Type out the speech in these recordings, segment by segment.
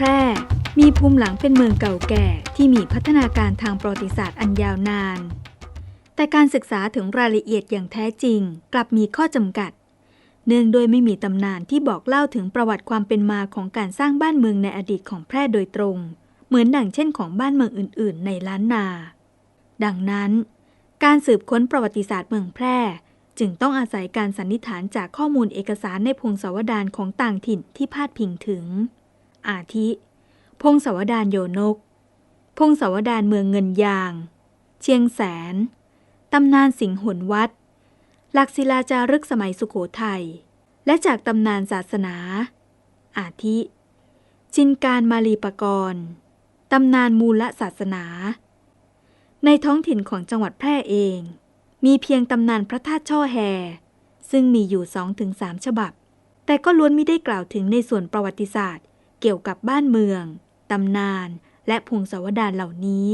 พร่ มีภูมิหลังเป็นเมืองเก่าแก่ที่มีพัฒนาการทางประวัติศาสตร์อันยาวนาน แต่การศึกษาถึงรายละเอียดอย่างแท้จริง กลับมีข้อจำกัด เนื่องโดยไม่มีตำนานที่บอกเล่าถึงประวัติความเป็นมาของการสร้างบ้านเมืองในอดีตของแพร่โดยตรง เหมือนดังเช่นของบ้านเมืองอื่น ๆ ในล้านนา ดังนั้น การสืบค้นประวัติศาสตร์เมืองแพร่จึงต้องอาศัยการสันนิษฐานจากข้อมูลเอกสารในพงศาวดารของต่างถิ่นที่พาดพิงถึง อาทิ พงศาวดารโยนก พงศาวดารเมืองเงินยาง เชียงแสน ตำนานสิงหนวัด หลักศิลาจารึกสมัยสุขโขทัย และจากตำนานศาสนา อาทิ จินการมาลีปกรณ์ตำนานมูลศาสนา ในท้องถิ่นของจังหวัดแพร่เอง มีเพียงตำนานพระธาตุช่อแฮ ซึ่งมีอยู่สองถึงสามฉบับ แต่ก็ล้วนไม่ได้กล่าวถึงในส่วนประวัติศาสตร์ เกี่ยวกับบ้านเมือง ตำนาน และพงศาวดารเหล่านี้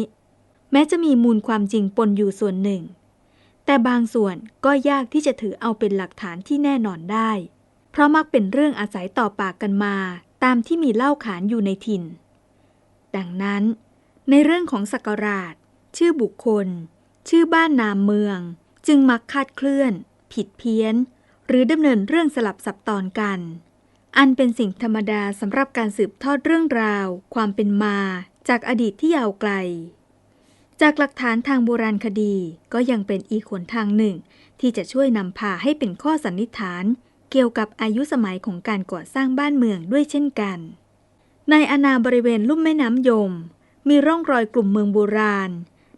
แม้จะมีมูลความจริงปนอยู่ส่วนหนึ่ง แต่บางส่วนก็ยากที่จะถือเอาเป็นหลักฐานที่แน่นอนได้ เพราะมักเป็นเรื่องอาศัยต่อปากกันมา ตามที่มีเล่าขานอยู่ในถิ่น ดังนั้น ในเรื่องของสักการะชื่อบุคคล ชื่อบ้านนามเมือง จึงมักคาดเคลื่อน ผิดเพี้ยน หรือดำเนินเรื่องสลับซับตอนกัน อันเป็นสิ่งธรรมดาสำหรับการสืบทอดเรื่องราว ความเป็นมาจากอดีตที่ยาวไกล จากหลักฐานทางโบราณคดีก็ยังเป็นอีกหนทางหนึ่ง ที่จะช่วยนำพาให้เป็นข้อสันนิษฐาน เกี่ยวกับอายุสมัยของการก่อสร้างบ้านเมืองด้วยเช่นกัน ในอาณาบริเวณลุ่มแม่น้ำยม มีร่องรอยกลุ่มเมืองโบราณ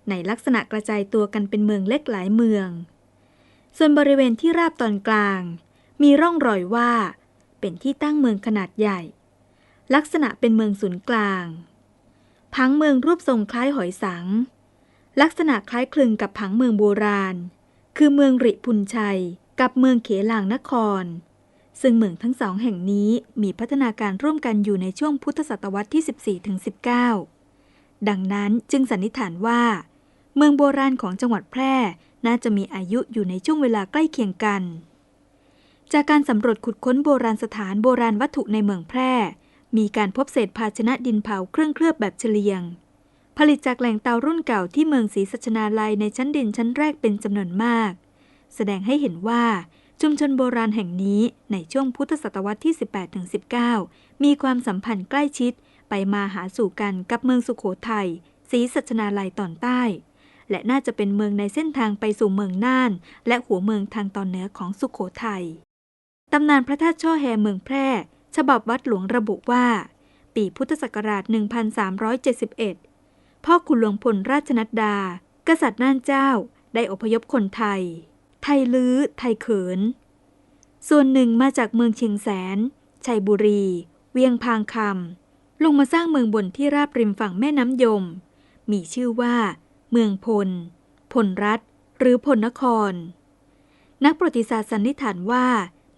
ในลักษณะกระจายตัวกันเป็นเมืองเล็กหลายเมือง ส่วนบริเวณที่ราบตอนกลาง มีร่องรอยว่า เป็นที่ตั้งเมืองขนาดใหญ่ ลักษณะเป็นเมืองศูนย์กลางพังเมืองรูปทรงคล้ายหอยสัง ลักษณะคล้ายคลึงกับผังเมืองโบราณ คือเมืองริพุนชัย กับเมืองเขลางนคร ซึ่งเมืองทั้งสองแห่งนี้มีพัฒนาการร่วมกันอยู่ในช่วงพุทธศตวรรษที่ 14-19 ดังนั้นจึงสันนิษฐานว่า เมืองโบราณของจังหวัดแพร่น่าจะมีอายุอยู่ในช่วงเวลาใกล้เคียงกัน จากการสำรวจขุดค้นโบราณสถานโบราณวัตถุในเมืองแพร่ มีการพบเศษภาชนะดินเผาเครื่องเคลือบแบบเฉลียง ผลิตจากแหล่งเตารุ่นเก่าที่เมืองศรีสัชนาลัยในชั้นดินชั้นแรกเป็นจำนวนมาก แสดงให้เห็นว่าชุมชนโบราณแห่งนี้ในช่วงพุทธศตวรรษที่ 18-19 มีความสัมพันธ์ใกล้ชิดไปมาหาสู่กันกับเมืองสุขโขทัยศรีสัชนาลัยตอนใต้ และน่าจะเป็นเมืองในเส้นทางไปสู่เมืองน่าน และหัวเมืองทางตอนเหนือของสุขโขทัย ตำนานพระธาตุช่อแฮเมืองแพร่ ฉบับวัดหลวงระบุว่า ปีพุทธศักราช 1371 พ่อขุนหลวงพลราชนัดดา กษัตริย์น่านเจ้าได้อพยพคนไทย ไทยลื้อ ไทยเขิน ส่วนหนึ่งมาจากเมืองเชียงแสน ชัยบุรี เวียงพางคำ ลงมาสร้างเมืองบนที่ราบริมฝั่งแม่น้ำยม มีชื่อว่า เมืองพล พลรัฐ หรือพลนคร นักประวัติศาสตร์สันนิษฐานว่า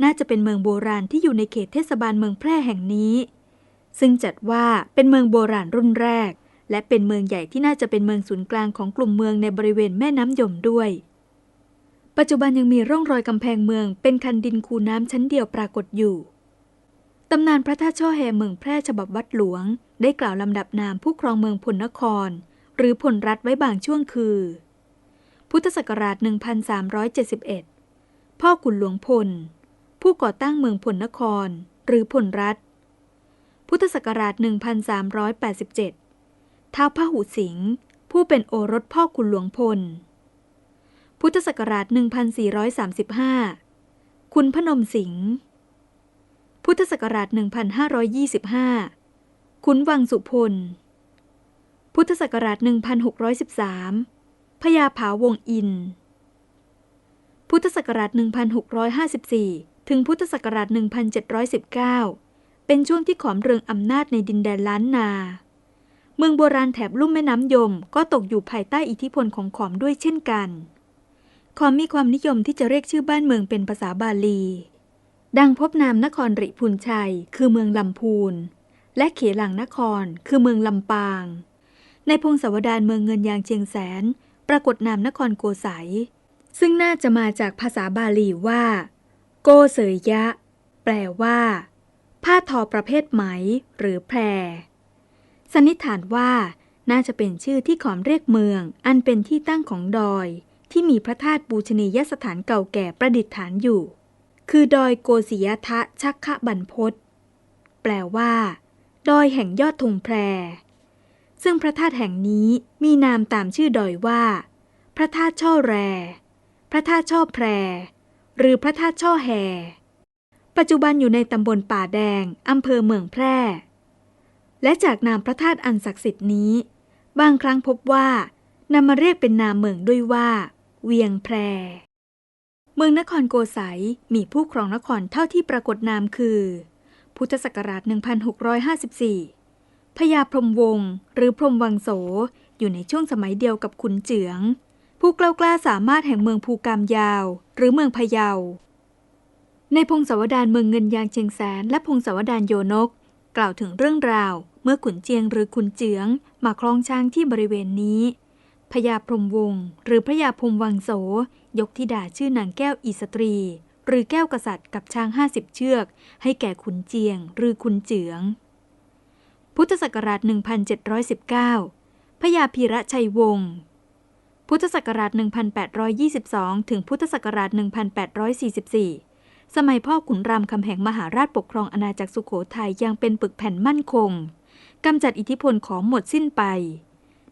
น่าจะเป็นเมืองโบราณที่อยู่ในเขตเทศบาลเมืองแพร่แห่งนี้ ซึ่งจัดว่าเป็นเมืองโบราณรุ่นแรก และเป็นเมืองใหญ่ที่น่าจะเป็นเมืองศูนย์กลางของกลุ่มเมืองในบริเวณแม่น้ำยมด้วย ปัจจุบันยังมีร่องรอยกำแพงเมือง เป็นคันดินคูน้ำชั้นเดียวปรากฏอยู่ตำนานพระธาตุช่อแฮเมืองแพร่ฉบับวัดหลวง ได้กล่าวลำดับนามผู้ครองเมืองพลนคร หรือพลรัฐไว้บางช่วงคือ พุทธศักราช 1371 พ่อขุนหลวงพล ผู้ก่อตั้งเมืองพลนคร หรือพลรัฐ พุทธศักราช 1387 ท้าวพระหูสิงห์ผู้เป็นโอรสพ่อขุนหลวงพล พุทธศักราช 1435 คุณพนมสิงห์พุทธศักราช 1525 คุณวังสุพล พุทธศักราช 1613พญาผาวงอิน พุทธศักราช 1654ถึงพุทธศักราช 1719 เป็นช่วงที่ขอมเรืองอำนาจในดินแดนล้านนา เมืองโบราณแถบลุ่มแม่น้ำยมก็ตกอยู่ภายใต้อิทธิพลของขอมด้วยเช่นกัน ขอมมีความนิยมที่จะเรียกชื่อบ้านเมืองเป็นภาษาบาลี ดังพบนามนครริพุนชัย คือเมืองลำพูน และเขลังนคร คือเมืองลำปาง ในพงศาวดารเมืองเงินยางเชียงแสน ปรากฏนามนครโกสัยซึ่งน่าจะมาจากภาษาบาลีว่า โกเสยยะ แปลว่า ผ้าทอประเภทไหม หรือแพร สันนิษฐานว่า น่าจะเป็นชื่อที่ขอมเรียกเมือง อันเป็นที่ตั้งของดอย ที่มีพระธาตุบูชนียสถานเก่าแก่ประดิษฐานอยู่ คือดอยโกศิยทะชักขะบันพศแปลว่า ดอยแห่งยอดธงแพร ซึ่งพระธาตุแห่งนี้มีนามตามชื่อดอยว่า พระธาตุช่อแร พระธาตุช่อแพร หรือพระธาตุช่อแฮปัจจุบันอยู่ในตำบลป่าแดงอำเภอเมืองแพร่ และจากนามพระธาตุอันศักดิ์สิทธิ์นี้ บางครั้งพบว่านำมาเรียกเป็นนามเมืองด้วยว่า เวียงแพร เมืองนครโกสัยมีผู้ครองนครเท่าที่ปรากฏนามคือ พุทธศักราช 1654พญาพรมวงศ์หรือพรมวังโสอยู่ในช่วงสมัยเดียวกับขุนเจือง ผู้กล้ากล้าสามารถแห่งเมืองภูกามยาว หรือเมืองพะเยา ในพงศาวดารเมืองเงินยางเชียงแสนและพงศาวดารโยนก กล่าวถึงเรื่องราว เมื่อขุนเจียงหรือขุนเจือง มาคลองช้างที่บริเวณนี้พญาพรมวงศ์หรือพระยาพรมวังโส ยกธิดาชื่อนางแก้วอิสตรี หรือแก้วกษัตริย์กับช้างห้าสิบเชือก ให้แก่ขุนเจียง หรือขุนเจือง พุทธศักราช 1719พญาพีระชัยวงศ์ พุทธศักราช 1822 ถึงพุทธศักราช 1844 สมัยพ่อขุนรามคำแหงมหาราชปกครองอาณาจักรสุโขทัยยังเป็นปึกแผ่นมั่นคงกำจัดอิทธิพลของหมดสิ้นไป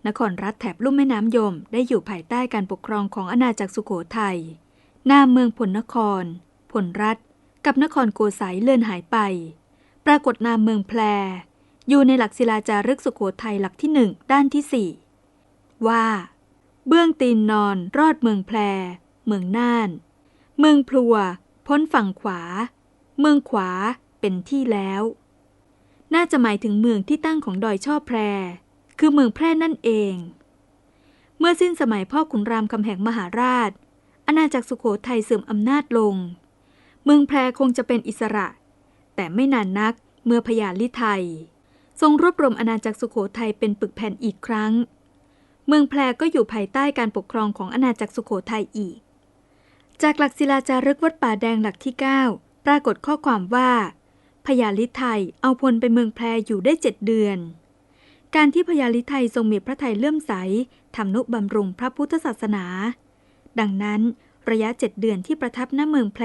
นครรัฐแถบลุ่มแม่น้ำยม ได้อยู่ภายใต้การปกครองของอาณาจักรสุโขทัยนามเมืองผลนคร ผลรัฐ กับนครโกสัยเลื่อนหายไป ปรากฏนามเมืองแพร อยู่ในหลักศิลาจารึกสุโขทัยหลักที่หนึ่งด้านที่สี่ว่า เบื้องตีนนอนรอดเมืองแพร เมืองน่าน เมืองพลัว พ้นฝั่งขวา เมืองขวาเป็นที่แล้ว น่าจะหมายถึงเมืองที่ตั้งของดอยช่อแพร คือเมืองแพร่นั่นเอง เมื่อสิ้นสมัยพ่อขุนรามคำแหงมหาราช อาณาจักรสุโขทัยเสื่อมอำนาจลง เมืองแพรคงจะเป็นอิสระ แต่ไม่นานนักเมื่อพญาลิไทยทรงรวบรวมอาณาจักรสุโขทัยเป็นปึกแผ่นอีกครั้ง เมืองแพรก็อยู่ภายใต้การปกครองของอาณาจักรสุโขทัยอีก จากหลักศิลาจารึกวัดป่าแดงหลักที่ 9 ปรากฏข้อความว่าพญาลิไทยเอาพลไปเมืองแพรอยู่ได้เจ็ดเดือน การที่พญาลิไทยทรงมีพระไทยเลื่อมใสทำนุบำรุงพระพุทธศาสนา ดังนั้นระยะเจ็ดเดือนที่ประทับณเมืองแพร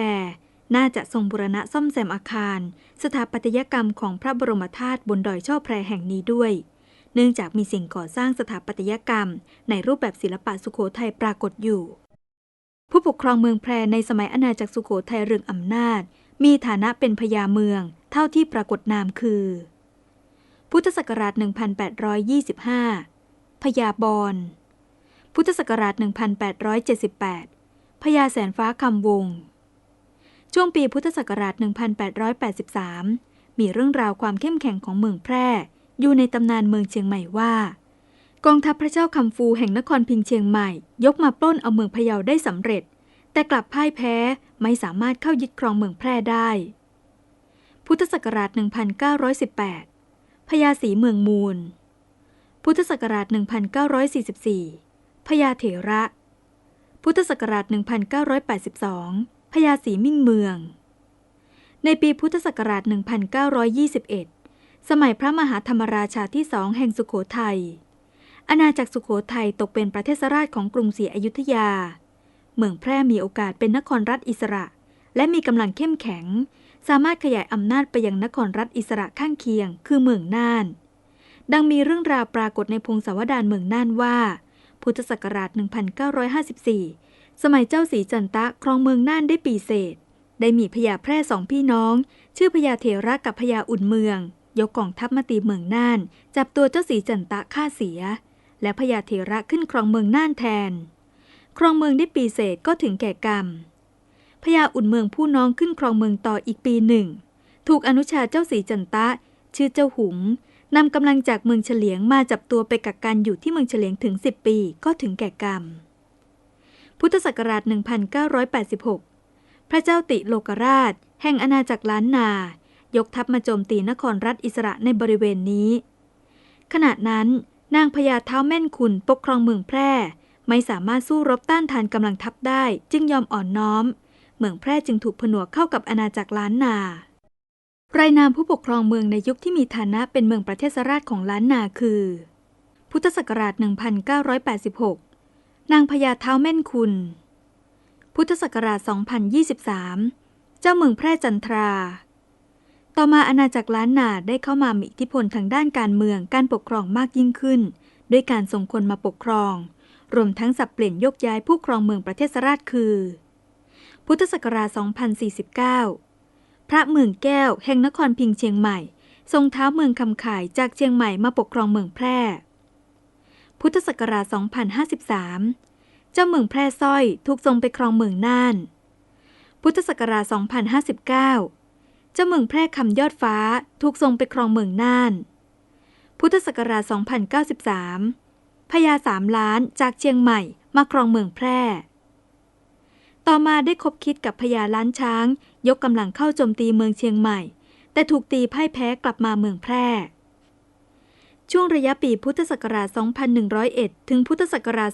น่าจะทรงบุรณะซ่อมแซมอาคาร สถาปัตยกรรมของพระบรมธาตุบนดอยช่อแพรแห่งนี้ด้วย เนื่องจากมีสิ่งก่อสร้างสถาปัตยกรรม ในรูปแบบศิลปะสุโขทัยปรากฏอยู่ ผู้ปกครองเมืองแพรในสมัยอาณาจักรสุโขทัยเรืองอำนาจ มีฐานะเป็นพญาเมือง เท่าที่ปรากฏนามคือ พุทธศักราช 1825พญาบอนพุทธศักราช 1878พญาแสนฟ้าคำวง ช่วงปีพุทธศักราช 1883 มีเรื่องราวความเข้มแข็งของเมืองแพร่ อยู่ในตำนานเมืองเชียงใหม่ว่า กองทัพพระเจ้าคำฟูแห่งนครพิงเชียงใหม่ ยกมาปล้นเอาเมืองพะเยาได้สำเร็จ แต่กลับพ่ายแพ้ไม่สามารถเข้ายึดครองเมืองแพร่ได้ พุทธศักราช 1918พญาศรีเมืองมูล พุทธศักราช 1944พญาเถระ พุทธศักราช 1982พญาศรีมิ่งเมือง ในปีพุทธศักราช 1921 สมัยพระมหาธรรมราชาที่สองแห่งสุโขทัย อาณาจักรสุโขทัยตกเป็นประเทศราชของกรุงศรีอยุธยา เมืองแพร่มีโอกาสเป็นนครรัฐอิสระ และมีกำลังเข้มแข็ง สามารถขยายอำนาจไปยังนครรัฐอิสระข้างเคียง คือเมืองน่าน ดังมีเรื่องราวปรากฏในพงศาวดารเมืองน่านว่า พุทธศักราช 1954 สมัยเจ้าสีจันตะครองเมืองน่านได้ปีเศษ ได้มีพญาแพร่สองพี่น้อง ชื่อพญาเถระกับพญาอุ่นเมือง ยกกองทัพมาตีเมืองน่าน จับตัวเจ้าสีจันตะฆ่าเสีย และพญาเถระขึ้นครองเมืองน่านแทน ครองเมืองได้ปีเศษก็ถึงแก่กรรมพญาอุ่นเมืองผู้น้องขึ้นครองเมืองต่ออีกปีหนึ่ง ถูกอนุชาเจ้าสีจันตะ ชื่อเจ้าหุงนำกำลังจากเมืองเฉลียงมาจับตัวไปกักกันอยู่ที่เมืองเฉลียงถึง 10 ปีก็ถึงแก่กรรม พุทธศักราช 1986 พระเจ้าติโลกราช แห่งอาณาจักรล้านนา ยกทัพมาโจมตีนครรัฐอิสระในบริเวณนี้ ขณะนั้น นางพญาเท้าแม่นคุณปกครองเมืองแพร่ ไม่สามารถสู้รบต้านทานกำลังทัพได้จึงยอมอ่อนน้อม เมืองแพร่จึงถูกผนวกเข้ากับอาณาจักรล้านนารายนามผู้ปกครองเมืองในยุคที่มีฐานะเป็นเมืองประเทศราชของล้านนาคือ พุทธศักราช 1986 นางพญาเท้าแม่นคุณ พุทธศักราช 2023 เจ้าเมืองแพร่จันทรา ต่อมาอาณาจักรล้านนาได้เข้ามามีอิทธิพลทางด้านการเมืองการปกครองมากยิ่งขึ้น ด้วยการส่งคนมาปกครอง รวมทั้งสับเปลี่ยนยกย้ายผู้ครองเมืองประเทศราชคือ พุทธศักราช 2049 พระเมืองแก้วแห่งนครพิงเชียงใหม่ ทรงเท้าเมืองคำข่ายจากเชียงใหม่มาปกครองเมืองแพร่ พุทธศักราช 2053 เจ้าเมืองแพร่สร้อยถูกทรงไปครองเมืองน่าน พุทธศักราช 2059 เจ้าเมืองแพร่คำยอดฟ้าถูกทรงไปครองเมืองน่าน พุทธศักราช 2093พญาสามล้านจากเชียงใหม่มาครองเมืองแพร่ ต่อมาได้คบคิดกับพญาล้านช้าง ยกกำลังเข้าโจมตีเมืองเชียงใหม่ แต่ถูกตีพ่ายแพ้กลับมาเมืองแพร่ ช่วงระยะปีพุทธศักราช 2101 ถึงพุทธศักราช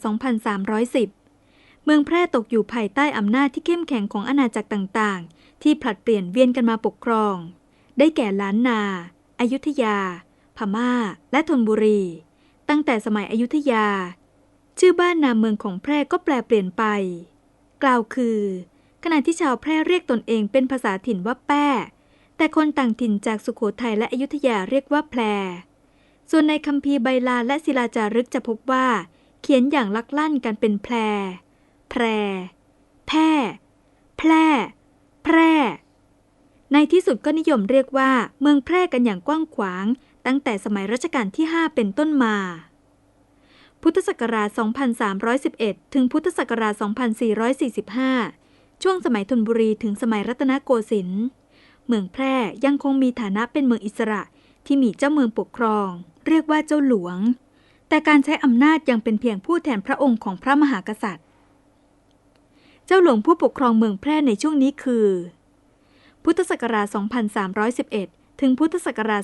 2310 เมืองแพร่ตกอยู่ภายใต้อำนาจที่เข้มแข็งของอาณาจักรต่างๆ ที่ผลัดเปลี่ยนเวียนกันมาปกครอง ได้แก่ล้านนาอายุทยา พม่า และธนบุรี ตั้งแต่สมัยอยุธยา ชื่อบ้านนามเมืองของแพร่ก็แปลเปลี่ยนไป กล่าวคือ ขณะที่ชาวแพร่เรียกตนเองเป็นภาษาถิ่นว่าแป้ แต่คนต่างถิ่นจากสุโขทัยและอยุธยาเรียกว่าแพร ส่วนในคัมภีร์ใบลาและศิลาจารึกจะพบว่า เขียนอย่างลักลั่นกันเป็นแพร แพร แพร่ แพร่ พร่ ในที่สุดก็นิยมเรียกว่า เมืองแพร่กันอย่างกว้างขวาง ตั้งแต่สมัยรัชกาลที่ 5 เป็นต้นมา พุทธศักราช 2311 ถึงพุทธศักราช 2445 ช่วงสมัยธนบุรีถึงสมัยรัตนโกสินทร์ เมืองแพร่ยังคงมีฐานะเป็นเมืองอิสระที่มีเจ้าเมืองปกครอง เรียกว่าเจ้าหลวง แต่การใช้อำนาจยังเป็นเพียงผู้แทนพระองค์ของพระมหากษัตริย์ เจ้าหลวงผู้ปกครองเมืองแพร่ในช่วงนี้คือ พุทธศักราช 2311 ถึงพุทธศักราช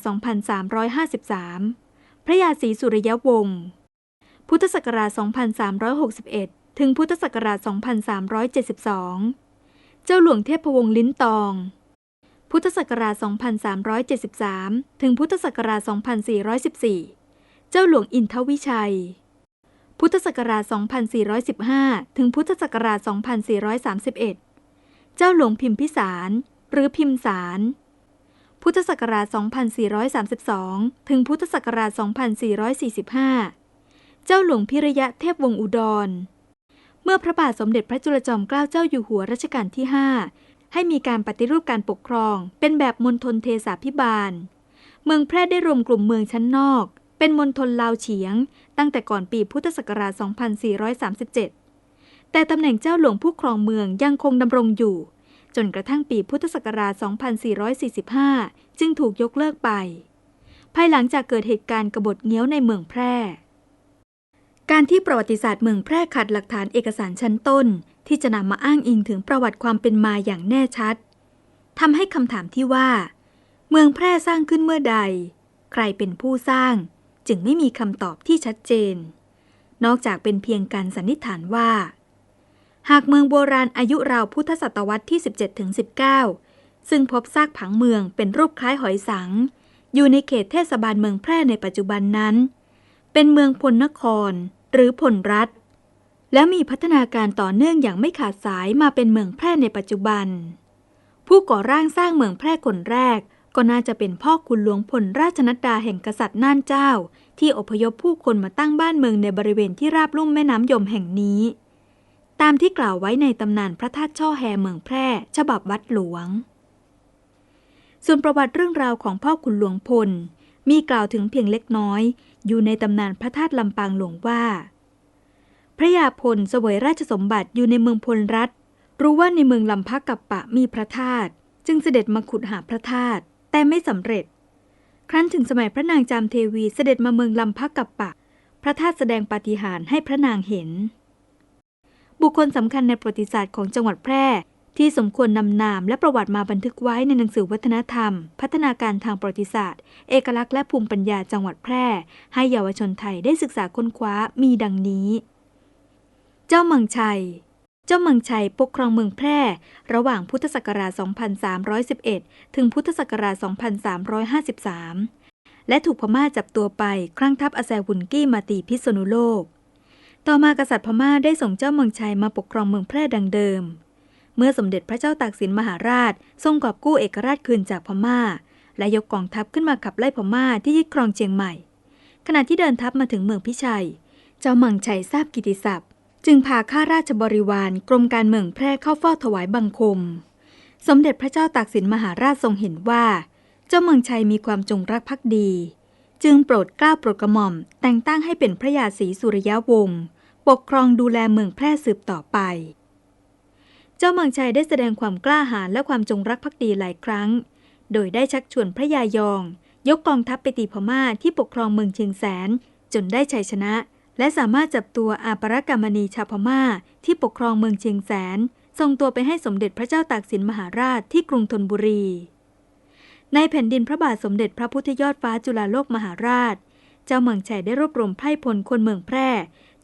2353 พระยาศรีสุริยวงศ์พุทธศักราช 2361 ถึงพุทธศักราช 2372 เจ้าหลวงเทพวงศ์ลิ้นตอง พุทธศักราช 2373 ถึงพุทธศักราช 2414 เจ้าหลวงอินทวิชัย พุทธศักราช 2415 ถึงพุทธศักราช 2431 เจ้าหลวงพิมพิสาร หรือพิมสาร พุทธศักราช 2432 ถึงพุทธศักราช 2445 เจ้าหลวงพิระยะเทพวงศ์อุดร เมื่อพระบาทสมเด็จพระจุลจอมเกล้าเจ้าอยู่หัวรัชกาลที่ 5 ให้มีการปฏิรูปการปกครอง เป็นแบบมณฑลเทสาพิบาล เมืองแพร่ได้รวมกลุ่มเมืองชั้นนอก เป็นมณฑลลาวเฉียง ตั้งแต่ก่อนปีพุทธศักราช 2437 แต่ตำแหน่งเจ้าหลวงผู้ครองเมืองยังคงดำรงอยู่ จนกระทั่งปีพุทธศักราช 2445 จึงถูกยกเลิกไป ภายหลังจากเกิดเหตุการณ์กบฏเงี้ยวในเมืองแพร่ การที่ประวัติศาสตร์เมืองแพร่ขาดหลักฐานเอกสารชั้นต้น ที่จะนำมาอ้างอิงถึงประวัติความเป็นมาอย่างแน่ชัดทำให้คำถามที่ว่า เมืองแพร่สร้างขึ้นเมื่อใด ใครเป็นผู้สร้าง จึงไม่มีคำตอบที่ชัดเจน นอกจากเป็นเพียงการสันนิษฐานว่า หากเมืองโบราณอายุราวพุทธศตวรรษที่ 17-19 ซึ่งพบซากผังเมืองเป็นรูปคล้ายหอยสัง อยู่ในเขตเทศบาลเมืองแพร่ในปัจจุบันนั้น เป็นเมืองพลนครหรือพลรัฐ และมีพัฒนาการต่อเนื่องอย่างไม่ขาดสายมาเป็นเมืองแพร่ในปัจจุบัน ผู้ก่อร่างสร้างเมืองแพร่คนแรก ก็น่าจะเป็นพ่อคุณหลวงพลราชนัดดาแห่งกษัตริย์น่านเจ้า ที่อพยพผู้คนมาตั้งบ้านเมืองในบริเวณที่ราบลุ่มแม่น้ำยมแห่งนี้ ตามที่กล่าวไว้ในตำนานพระธาตุช่อแฮเมืองแพร่ ฉบับวัดหลวง ส่วนประวัติเรื่องราวของพ่อขุนหลวงพล มีกล่าวถึงเพียงเล็กน้อย อยู่ในตำนานพระธาตุลำปางหลวงว่า พระยาพลเสวยราชสมบัติอยู่ในเมืองพลรัฐ รู้ว่าในเมืองลำพักกับปะมีพระธาตุจึงเสด็จมาขุดหาพระธาตุ แต่ไม่สำเร็จ ครั้นถึงสมัยพระนางจามเทวีเสด็จมาเมืองลำพักกับปะ พระธาตุแสดงปาฏิหาริย์ให้พระนางเห็น บุคคลสำคัญในประวัติศาสตร์ของจังหวัดแพร่ที่สมควรนำนามและประวัติมาบันทึกไว้ในหนังสือวัฒนธรรม พัฒนาการทางประวัติศาสตร์ เอกลักษณ์และภูมิปัญญาจังหวัดแพร่ ให้เยาวชนไทยได้ศึกษาค้นคว้ามีดังนี้ เจ้ามืองชัย เจ้าเมืองชัยปกครองเมืองแพร่ ระหว่างพุทธศักราช 2311 ถึงพุทธศักราช 2353 และถูกพม่าจับตัวไปครั้งทัพอาแซวุนกี้มาตีพิษณุโลก ต่อมากษัตริย์พม่าได้ส่งเจ้าเมืองชัยมาปกครองเมืองแพร่ดังเดิม เมื่อสมเด็จพระเจ้าตากสินมหาราช ทรงกอบกู้เอกราชคืนจากพม่า และยกกองทัพขึ้นมาขับไล่พม่าที่ยึดครองเชียงใหม่ ขณะที่เดินทัพมาถึงเมืองพิชัย เจ้าเมืองชัยทราบกิติศัพท์ จึงพาข้าราชบริวารกรมการเมืองแพร่เข้าเฝ้าถวายบังคม สมเด็จพระเจ้าตากสินมหาราชทรงเห็นว่า เจ้าเมืองชัยมีความจงรักภักดี จึงโปรดกล้าโปรดกระหม่อม แต่งตั้งให้เป็นพระยาศรีสุริยะวงศ์ปกครองดูแลเมืองแพร่สืบต่อไป เจ้าเมืองชัยได้แสดงความกล้าหาญและความจงรักภักดีหลายครั้ง โดยได้ชักชวนพระยายอง ยกกองทัพไปตีพม่าที่ปกครองเมืองเชียงแสนจนได้ชัยชนะ และสามารถจับตัวอาปรกรรมณีชาวพม่า ที่ปกครองเมืองเชียงแสน ส่งตัวไปให้สมเด็จพระเจ้าตากสินมหาราชที่กรุงธนบุรี ในแผ่นดินพระบาทสมเด็จพระพุทธยอดฟ้าจุฬาโลกมหาราช เจ้าเมืองชัยได้รวบรวมไพร่พลคนเมืองแพร่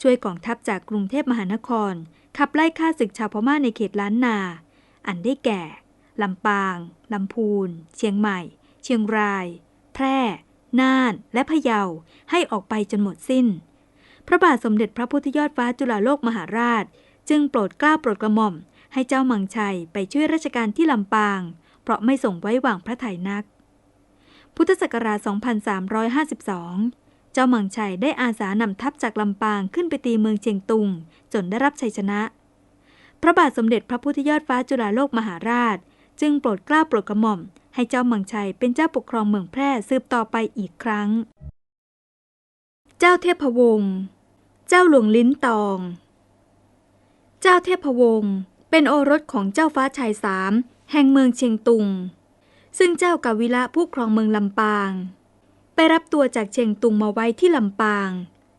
ช่วยกองทัพจากกรุงเทพมหานคร ขับไล่ฆ่าศึกชาวพม่าในเขตล้านนา อันได้แก่ลำปาง ลำพูน เชียงใหม่ เชียงราย แพร่ น่าน และพะเยาให้ออกไปจนหมดสิ้น ระบาทสมเด็จพระพุทธยอดฟ้าจุฬาโลกมหาราช จึงโปรดกล้าโปรดกระหม่อม ให้เจ้ามืองชัยไปช่วยราชการที่ลำปาง เพราะไม่ส่งไว้วางพระไถยนัก พุทธศักราช 2352 เจ้ามืองชัยได้อาสานำทัพจากลำปางขึ้นไปตีเมืองเชียงตุง จนได้รับชัยชนะ พระบาทสมเด็จพระพุทธยอดฟ้าจุฬาโลกมหาราช จึงโปรดกล้าโปรดกระหม่อม ให้เจ้ามืองชัยเป็นเจ้าปกครองเมืองแพร่สืบต่อไปอีกครั้ง เจ้าเทพวงศ์ เจ้าหลวงลิ้นตอง เจ้าเทพวงศ์เป็นโอรสของเจ้าฟ้าชายสามแห่งเมืองเชียงตุง ซึ่งเจ้ากาวิละผู้ครองเมืองลำปาง ไปรับตัวจากเชียงตุงมาไว้ที่ลำปาง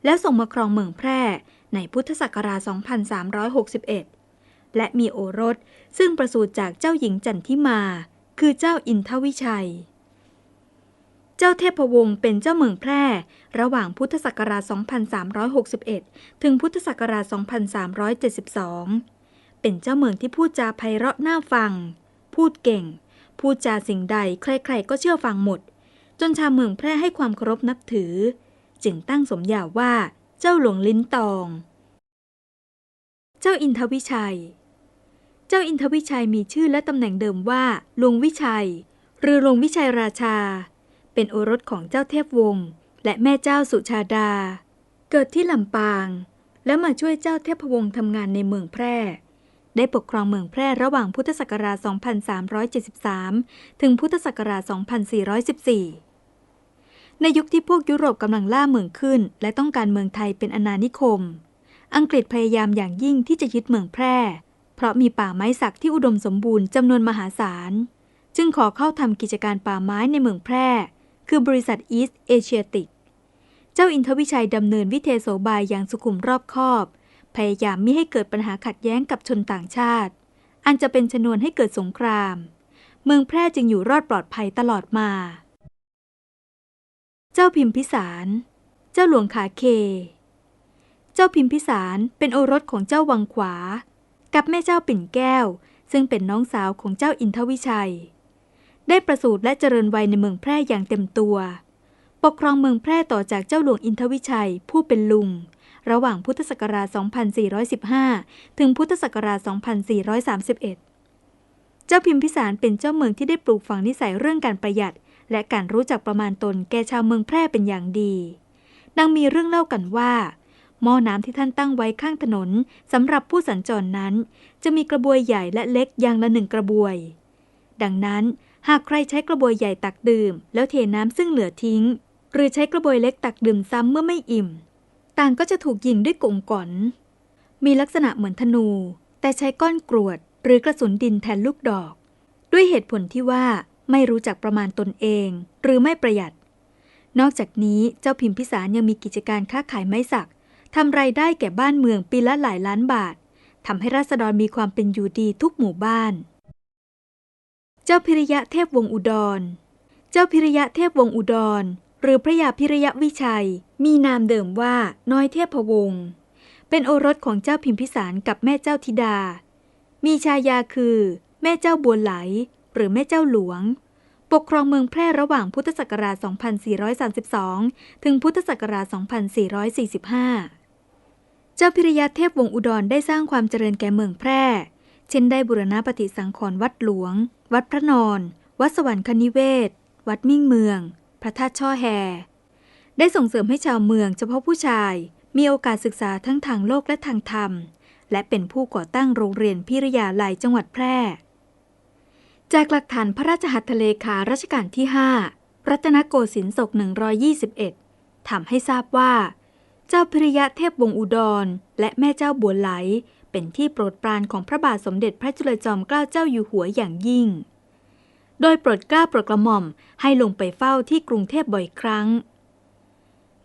แล้วส่งมาครองเมืองแพร่ในพุทธศักราช 2361 และมีโอรสซึ่งประสูติจากเจ้าหญิงจันทิมา คือเจ้าอินทวิชัย จ้าเทพวงศ์เป็นเจ้าเมืองแพร่ ระหว่างพุทธศักราช 2361 ถึงพุทธศักราช 2372 เป็นเจ้าเมืองที่พูดจาไพเราะน่าฟัง พูดเก่ง พูดจาสิ่งใดใครๆก็เชื่อฟังหมด จนชาวเมืองแพร่ให้ความเคารพนับถือ จึงตั้งสมญาว่าเจ้าหลวงลิ้นตอง เจ้าอินทวิชัย เจ้าอินทวิชัยมีชื่อและตำแหน่งเดิมว่าหลวงวิชัย หรือหลวงวิชัยราชา เป็นโอรสของเจ้าเทพวงศ์และแม่เจ้าสุชาดา เกิดที่ลำปาง แล้วมาช่วยเจ้าเทพวงศ์ทำงานในเมืองแพร่ ได้ปกครองเมืองแพร่ระหว่างพุทธศักราช 2373 ถึงพุทธศักราช 2414 ในยุคที่พวกยุโรปกำลังล่าเมืองขึ้น และต้องการเมืองไทยเป็นอาณานิคม อังกฤษพยายามอย่างยิ่งที่จะยึดเมืองแพร่ เพราะมีป่าไม้สักที่อุดมสมบูรณ์จำนวนมหาศาล จึงขอเข้าทำกิจการป่าไม้ในเมืองแพร่ คือบริษัทอีสเอเชียติก เจ้าอินทวิชัยดำเนินวิเทโสบายอย่างสุขุมรอบคอบ พยายามไม่ให้เกิดปัญหาขัดแย้งกับชนต่างชาติ อันจะเป็นชนวนให้เกิดสงคราม เมืองแพร่จึงอยู่รอดปลอดภัยตลอดมา เจ้าพิมพิสาร เจ้าหลวงขาเค เจ้าพิมพิสารเป็นโอรสของเจ้าวังขวา กับแม่เจ้าปิ่นแก้ว ซึ่งเป็นน้องสาวของเจ้าอินทวิชัย ได้ประสูติและเจริญวัยในเมืองแพร่อย่างเต็มตัว ปกครองเมืองแพร่ต่อจากเจ้าหลวงอินทวิชัยผู้เป็นลุง ระหว่างพุทธศักราช 2415 ถึงพุทธศักราช 2431 เจ้าพิมพิสารเป็นเจ้าเมืองที่ได้ปลูกฝังนิสัยเรื่องการประหยัด และการรู้จักประมาณตนแก่ชาวเมืองแพร่เป็นอย่างดีดังมีเรื่องเล่ากันว่าหม้อน้ำที่ท่านตั้งไว้ข้างถนนสำหรับผู้สัญจรนั้น จะมีกระบวยใหญ่และเล็กอย่างละหนึ่งกระบวย ดังนั้น หากใครใช้กระบวยใหญ่ตักดื่ม แล้วเทน้ำซึ่งเหลือทิ้ง หรือใช้กระบวยเล็กตักดื่มซ้ำเมื่อไม่อิ่ม ต่างก็จะถูกยิงด้วยกงก่อน มีลักษณะเหมือนธนู แต่ใช้ก้อนกรวด หรือกระสุนดินแทนลูกดอก ด้วยเหตุผลที่ว่าไม่รู้จักประมาณตนเอง หรือไม่ประหยัด นอกจากนี้เจ้าพิมพิสารยังมีกิจการค้าขายไม้สักทำไรายได้แก่บ้านเมืองปีละหลายล้านบาททำให้ราษฎรมีความเป็นอยู่ดีทุกหมู่บ้าน เจ้าพิริยะเทพวงอุดร เจ้าพิริยะเทพวงอุดร หรือพระยาพิริยะวิชัย มีนามเดิมว่าน้อยเทพวงศ์ เป็นโอรสของเจ้าพิมพิสารกับแม่เจ้าธิดา มีชายาคือ แม่เจ้าบัวไหล หรือแม่เจ้าหลวง ปกครองเมืองแพร่ระหว่างพุทธศักราช 2432 ถึงพุทธศักราช 2445 เจ้าพิริยะเทพวงอุดรได้สร้างความเจริญแก่เมืองแพร่ เช่นได้บุรณปฏิสังขรณ์วัดหลวง วัดพระนอน วัดสวรรคนิเวศ วัดมิ่งเมือง พระธาตุช่อแฮ ได้ส่งเสริมให้ชาวเมืองเฉพาะผู้ชาย มีโอกาสศึกษาทั้งทางโลกและทางธรรม และเป็นผู้ก่อตั้งโรงเรียนพิริยาลัยจังหวัดแพร่ จากหลักฐานพระราชหัตถเลขารัชกาลที่ 5 รัตนโกสินทร์ศก 121ทำให้ทราบว่า เจ้าพิริยะเทพวงศ์อุดร และแม่เจ้าบัวไหล เป็นที่โปรดปรานของพระบาทสมเด็จพระจุลจอมเกล้าเจ้าอยู่หัวอย่างยิ่ง โดยโปรดเกล้าโปรดกระหม่อมให้ลงไปเฝ้าที่กรุงเทพบ่อยครั้ง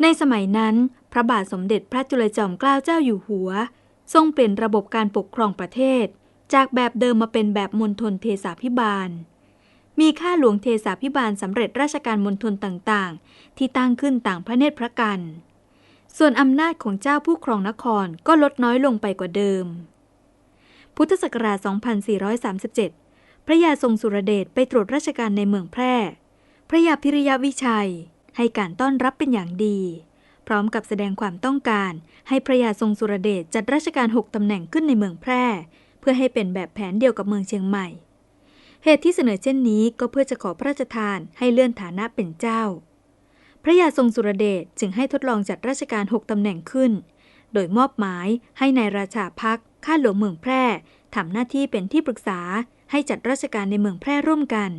ในสมัยนั้น พระบาทสมเด็จพระจุลจอมเกล้าเจ้าอยู่หัว ทรงเปลี่ยนระบบการปกครองประเทศ จากแบบเดิมมาเป็นแบบมณฑลเทสาพิบาล มีข้าหลวงเทสาพิบาลสำเร็จราชการมณฑลต่างๆ ที่ตั้งขึ้นต่างพระเนตรพระกัน ส่วนอำนาจของเจ้าผู้ครองนครก็ลดน้อยลงไปกว่าเดิม พุทธศักราช 2437 พระยาทรงสุรเดชไปตรวจราชการในเมืองแพร่ พระยาพิริยวิชัย ให้การต้อนรับเป็นอย่างดี พร้อมกับแสดงความต้องการให้พระยาทรงสุรเดชจัดราชการหกตำแหน่งขึ้นในเมืองแพร่ เพื่อให้เป็นแบบแผนเดียวกับเมืองเชียงใหม่ เหตุที่เสนอเช่นนี้ก็เพื่อจะขอพระราชทานให้เลื่อนฐานะเป็นเจ้า ระยาทรงสุรเดชจึงให้ทดลองจัดราชการหกตำแหน่งขึ้น โดยมอบหมายให้ในายราชาพักข้าหลวงเมืองแพร่ทำหน้าที่เป็นที่ปรึกษาให้จัดราชการในเมืองแพร่ร่วมกัน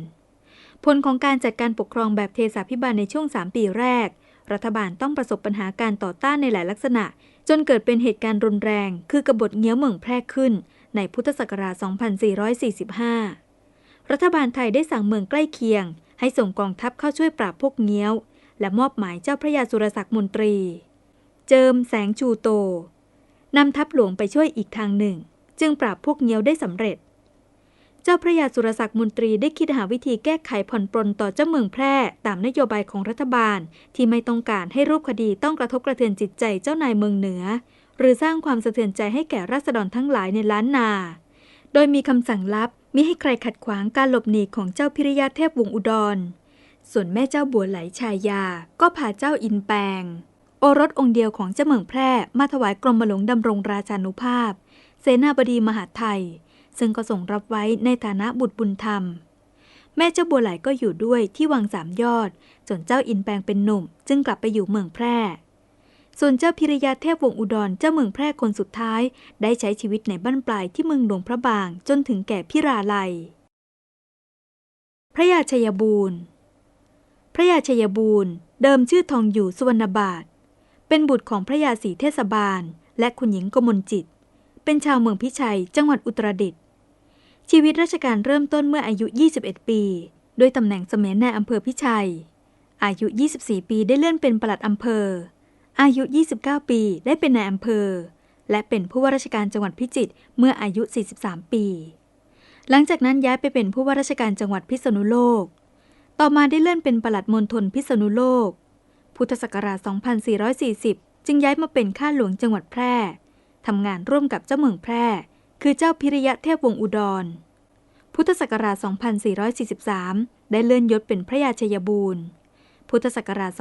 ผลของการจัดการปกครองแบบเทสาพิบาลในช่วง 3 ปีแรก รัฐบาลต้องประสบปัญหาการต่อต้านในหลายลักษณะ จนเกิดเป็นเหตุการณ์รุนแรง คือกบฏเงี้ยวเมืองแพร่ขึ้น ในพุทธศักราช 2445 รัฐบาลไทยได้สั่งเมืองใกล้เคียง ให้ส่งกองทัพเข้าช่วยปราบพวกเงี้ยว และมอบหมายเจ้าพระยาสุรศักดิ์มนตรี เจิมแสงชูโตนำทัพหลวงไปช่วยอีกทางหนึ่ง จึงปราบพวกเงี้ยวได้สำเร็จ เจ้าพระยาสุรศักดิ์มนตรีได้คิดหาวิธีแก้ไขผ่อนปลนต่อเจ้าเมืองแพร่ตามนโยบายของรัฐบาล ที่ไม่ต้องการให้รูปคดีต้องกระทบกระเทือนจิตใจเจ้านายเมืองเหนือ หรือสร้างความสะเทือนใจให้แก่ราษฎรทั้งหลายในล้านนา โดยมีคำสั่งลับมิให้ใครขัดขวางการหลบหนีของเจ้าพิริยาเทพวงศ์อุดร ส่วนแม่เจ้าบัวไหลชายา ก็พาเจ้าอินแปง โอรสองค์เดียวของเจ้าเมืองแพร่มาถวายกรมหลวงดำรงราชานุภาพ เสนาบดีมหาไทย ซึ่งก็ส่งรับไว้ในฐานะบุตรบุญธรรม แม่เจ้าบัวไหลก็อยู่ด้วยที่วังสามยอด จนเจ้าอินแปงเป็นหนุ่ม จึงกลับไปอยู่เมืองแพร่ ส่วนเจ้าพิริยาเทพวงศ์อุดรเจ้าเมืองแพร่คนสุดท้าย ได้ใช้ชีวิตในบ้านปลายที่เมืองหลวงพระบางจนถึงแก่พิราลัย พระยาชัยบูรณ์ ระยาชัยบูรณ์ เดิมชื่อทองอยู่สุวรรณบาท เป็นบุตรของพระยาศรีเทศบาล และคุณหญิงกมลจิต เป็นชาวเมืองพิชัย จังหวัดอุตรดิตถ์ชีวิตราชการเริ่มต้นเมื่ออายุ 21 ปี ด้วยตำแหน่งเสมียนในอำเภอพิชัย อายุ 24 ปีได้เลื่อนเป็นปลัดอำเภอ อายุ 29 ปีได้เป็นนายอำเภอ และเป็นผู้ว่าราชการจังหวัดพิจิตรเมื่ออายุ 43 ปี หลังจากนั้นย้ายไปเป็นผู้ว่าราชการจังหวัดพิษณุโลก ต่อมาได้เลื่อนเป็นปลัดมณฑลพิษณุโลก พุทธศักราช 2440 จึงย้ายมาเป็นข้าหลวงจังหวัดแพร่ ทำงานร่วมกับเจ้าเมืองแพร่ คือเจ้าพิริยะเทพวงศ์อุดร พุทธศักราช 2443 ได้เลื่อนยศเป็นพระยาชยบูรณ์ พุทธศักราช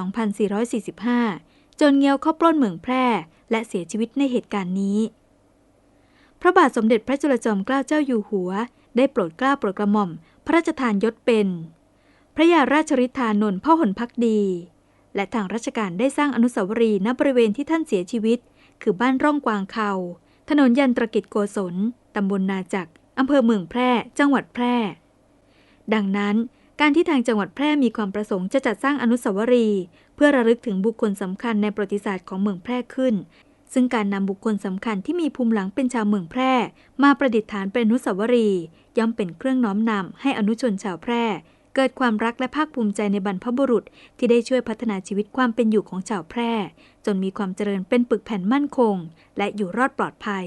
2445 จนเงียวเข้าปล้นเมืองแพร่ และเสียชีวิตในเหตุการณ์นี้ พระบาทสมเด็จพระจุลจอมเกล้าเจ้าอยู่หัว ได้โปรดเกล้าโปรดกระหม่อม พระราชทานยศเป็น ระยาราชริธานนท์พ่อหนพักดี และทางราชการได้สร้างอนุสาวรีย์ณบริเวณที่ท่านเสียชีวิต คือบ้านร่องกวางเขาถนนยันตรกิจโกศลตำบลนาจักอำเภอเมืองแพร่ จังหวัดแพร่ ดังนั้น การที่ทางจังหวัดแพร่มีความประสงค์จะจัดสร้างอนุสาวรีย์เพื่อระลึกถึงบุคคลสำคัญในประวัติศาสตร์ของเมืองแพร่ขึ้น ซึ่งการนำบุคคลสำคัญที่มีภูมิหลังเป็นชาวเมืองแพร่ มาประดิษฐานเป็นอนุสาวรีย์ย่อมเป็นเครื่องน้อมนำให้อนุชนชาวแพร่ เกิดความรักและภาคภูมิใจในบรรพบุรุษ ที่ได้ช่วยพัฒนาชีวิตความเป็นอยู่ของชาวแพร่ จนมีความเจริญเป็นปึกแผ่นมั่นคง และอยู่รอดปลอดภัย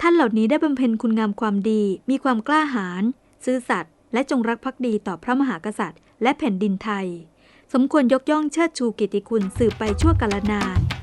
ท่านเหล่านี้ได้บำเพ็ญคุณงามความดี มีความกล้าหาญซื่อสัตย์และจงรักภักดีต่อพระมหากษัตริย์ และแผ่นดินไทย สมควรยกย่องเชิดชูเกียรติคุณสืบไปชั่วกาลนาน